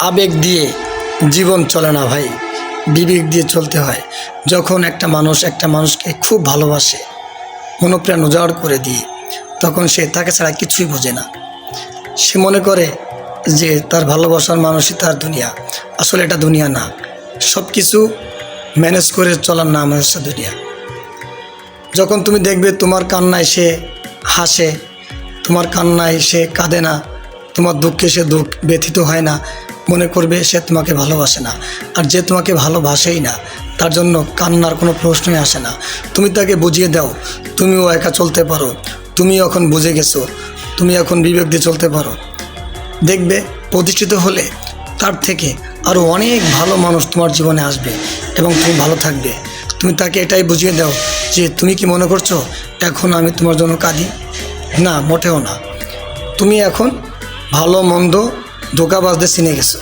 আবেগ দিয়ে জীবন চলে না ভাই, বিবেক দিয়ে চলতে হয়। যখন একটা মানুষ একটা মানুষকে খুব ভালোবাসে, মনোপ্রাণ উজাড় করে দিয়ে, তখন সে তাকে ছাড়া কিছুই বোঝে না। সে মনে করে যে তার ভালোবাসার মানুষই তার দুনিয়া। আসলে এটা দুনিয়া না। সব কিছু ম্যানেজ করে চলার নাম হচ্ছে দুনিয়া। যখন তুমি দেখবে তোমার কান্নায় সে হাসে, তোমার কান্নায় সে কাঁদে না তোমার দুঃখে সে দুঃখ ব্যথিত হয় না, মনে করবে সে তোমাকে ভালোবাসে না। আর যে তোমাকে ভালোবাসেই না, তার জন্য কান্নার কোনো প্রশ্নই আসে না। তুমি তাকে বুঝিয়ে দাও, তুমিও একা চলতে পারো। তুমি এখন বুঝে গেছো, তুমি এখন বিবেক দিয়ে চলতে পারো। দেখবে, প্রতিষ্ঠিত হলে তার থেকে আরও অনেক ভালো মানুষ তোমার জীবনে আসবে এবং তুমি ভালো থাকবে। তুমি তাকে এটাই বুঝিয়ে দাও যে, তুমি কি মনে করছ, এখন আমি তোমার জন্য কাঁদি? না, মোটেও না। তুমি এখন ভালো মন্দ ধোকাবাজদের চিনে গেছো।